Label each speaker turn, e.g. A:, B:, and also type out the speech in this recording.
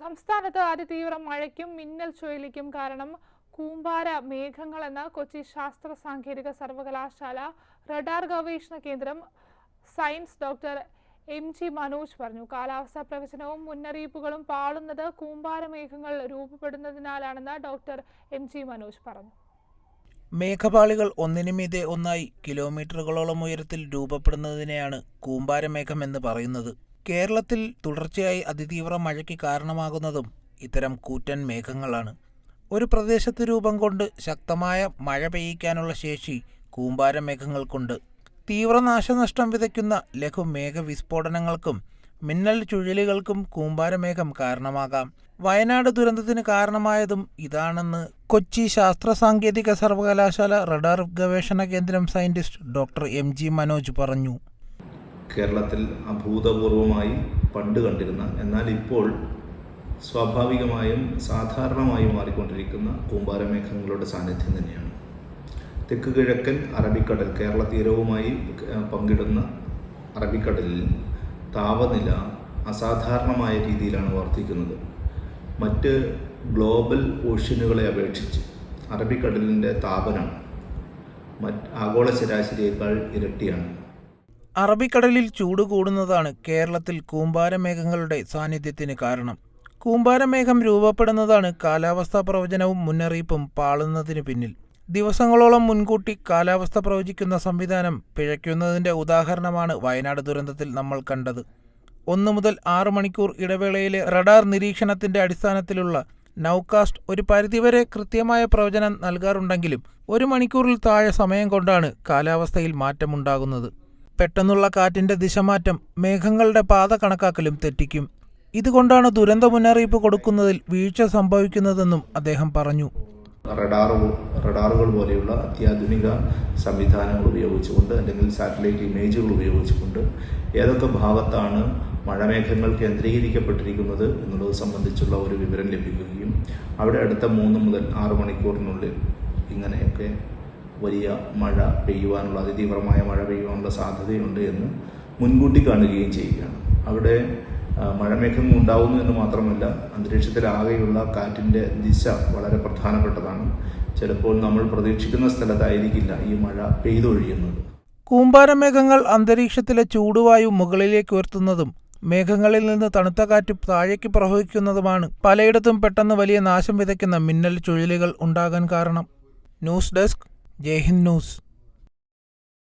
A: സംസ്ഥാനത്ത് അതിതീവ്ര മഴയ്ക്കും മിന്നൽ ചുഴലിക്കും കാരണം കൂമ്പാര മേഘങ്ങളെന്ന് കൊച്ചി ശാസ്ത്ര സാങ്കേതിക സർവകലാശാല റഡാർ ഗവേഷണ കേന്ദ്രം science doctor M G Manoj പറഞ്ഞു. കാലാവസ്ഥാ പ്രവചനവും മുന്നറിയിപ്പുകളും പാളുന്നത് കൂമ്പാര മേഘങ്ങൾ രൂപപ്പെടുന്നതിനാലാണെന്ന് ഡോക്ടർ എം ജി മനോജ് പറഞ്ഞു.
B: മേഘപാളികൾ ഒന്നിനുമീതെ ഒന്നായി കിലോമീറ്ററുകളോളം ഉയരത്തിൽ രൂപപ്പെടുന്നതിനെയാണ് കൂമ്പാരമേഘം എന്ന് പറയുന്നത്. കേരളത്തിൽ തുടർച്ചയായി അതിതീവ്ര മഴയ്ക്ക് കാരണമാകുന്നതും ഇത്തരം കൂറ്റൻ മേഘങ്ങളാണ്. ഒരു പ്രദേശത്ത് രൂപം കൊണ്ട് ശക്തമായ മഴ പെയ്യിക്കാനുള്ള ശേഷി കൂമ്പാരമേഘങ്ങൾക്കുണ്ട് തീവ്ര നാശനഷ്ടം വിതയ്ക്കുന്ന ലഘു മേഘവിസ്ഫോടനങ്ങൾക്കും മിന്നൽ ചുഴലികൾക്കും കൂമ്പാരമേഘം കാരണമാകാം. വയനാട് ദുരന്തത്തിന് കാരണമായതും ഇതാണെന്ന് കൊച്ചി ശാസ്ത്ര സാങ്കേതിക സർവകലാശാല റഡാർ ഗവേഷണ കേന്ദ്രം scientist doctor M G Manoj പറഞ്ഞു.
C: കേരളത്തിൽ അഭൂതപൂർവമായി പണ്ട് കണ്ടിരുന്ന എന്നാൽ ഇപ്പോൾ സ്വാഭാവികമായും സാധാരണമായും മാറിക്കൊണ്ടിരിക്കുന്ന കൂമ്പാരമേഘങ്ങളുടെ സാന്നിധ്യം തന്നെയാണ്. തെക്ക് കിഴക്കൻ അറബിക്കടൽ കേരള തീരവുമായി പങ്കിടുന്ന അറബിക്കടലിൽ താപനില അസാധാരണമായ രീതിയിലാണ് വർദ്ധിക്കുന്നത്. മറ്റ് ഗ്ലോബൽ ഓഷ്യനുകളെ അപേക്ഷിച്ച് അറബിക്കടലിന്റെ താപനം മറ്റ് ആഗോള ശരാശരിയേക്കാൾ ഇരട്ടിയാണ്.
B: അറബിക്കടലിൽ ചൂട് കൂടുന്നതാണ് കേരളത്തിൽ കൂമ്പാരമേഘങ്ങളുടെ സാന്നിധ്യത്തിന് കാരണം. കൂമ്പാരമേഘം രൂപപ്പെടുന്നതാണ് കാലാവസ്ഥാ പ്രവചനവും മുന്നറിയിപ്പും പാളുന്നതിന് പിന്നിൽ. ദിവസങ്ങളോളം മുൻകൂട്ടി കാലാവസ്ഥ പ്രവചിക്കുന്ന സംവിധാനം പിഴയ്ക്കുന്നതിന്റെ ഉദാഹരണമാണ് വയനാട് ദുരന്തത്തിൽ നമ്മൾ കണ്ടത്. ഒന്നു മുതൽ ആറ് മണിക്കൂർ ഇടവേളയിലെ റഡാർ നിരീക്ഷണത്തിന്റെ അടിസ്ഥാനത്തിലുള്ള നൗകാസ്റ്റ് ഒരു പരിധിവരെ കൃത്യമായ പ്രവചനം നൽകാറുണ്ടെങ്കിലും ഒരു മണിക്കൂറിൽ താഴെ സമയം കൊണ്ടാണ് കാലാവസ്ഥയിൽ മാറ്റമുണ്ടാകുന്നത്. പെട്ടെന്നുള്ള കാറ്റിന്റെ ദിശമാറ്റം മേഘങ്ങളുടെ പാത കണക്കാക്കലും തെറ്റിക്കും. ഇതുകൊണ്ടാണ് ദുരന്ത മുന്നറിയിപ്പ് കൊടുക്കുന്നതിൽ വീഴ്ച സംഭവിക്കുന്നതെന്നും അദ്ദേഹം പറഞ്ഞു.
C: റഡാർ റഡാറുകൾ പോലെയുള്ള അത്യാധുനിക സംവിധാനങ്ങൾ ഉപയോഗിച്ചുകൊണ്ട് അല്ലെങ്കിൽ സാറ്റലൈറ്റ് ഇമേജുകൾ ഉപയോഗിച്ചുകൊണ്ട് ഏതൊക്കെ ഭാഗത്താണ് മഴമേഘങ്ങൾ കേന്ദ്രീകരിക്കപ്പെട്ടിരിക്കുന്നത് എന്നുള്ളത് സംബന്ധിച്ചുള്ള ഒരു വിവരം ലഭിക്കുകയും അവിടെ അടുത്ത മൂന്ന് മുതൽ ആറ് മണിക്കൂറിനുള്ളിൽ ഇങ്ങനെയൊക്കെ വലിയ മഴ പെയ്യുവാനുള്ള അതിതീവ്രമായ മഴ പെയ്യുവാനുള്ള സാധ്യതയുണ്ട് എന്ന് മുൻകൂട്ടി കാണുകയും ചെയ്യുകയാണ്. അവിടെ മഴമേഘങ്ങൾ ഉണ്ടാവുന്നു എന്ന് മാത്രമല്ല അന്തരീക്ഷത്തിലാകെയുള്ള കാറ്റിന്റെ ദിശ വളരെ പ്രധാനപ്പെട്ടതാണ്. ചിലപ്പോൾ നമ്മൾ പ്രതീക്ഷിക്കുന്ന സ്ഥലത്തായിരിക്കില്ല ഈ മഴ പെയ്തൊഴിയുന്നത്.
B: കൂമ്പാരമേഘങ്ങൾ അന്തരീക്ഷത്തിലെ ചൂടുവായു മുകളിലേക്ക് ഉയർത്തുന്നതും മേഘങ്ങളിൽ നിന്ന് തണുത്ത കാറ്റ് താഴേക്ക് പ്രവഹിക്കുന്നതുമാണ് പലയിടത്തും പെട്ടെന്ന് വലിയ നാശം വിതയ്ക്കുന്ന മിന്നൽ ചുഴലികൾ ഉണ്ടാകാൻ കാരണം. News desk Jaihind news.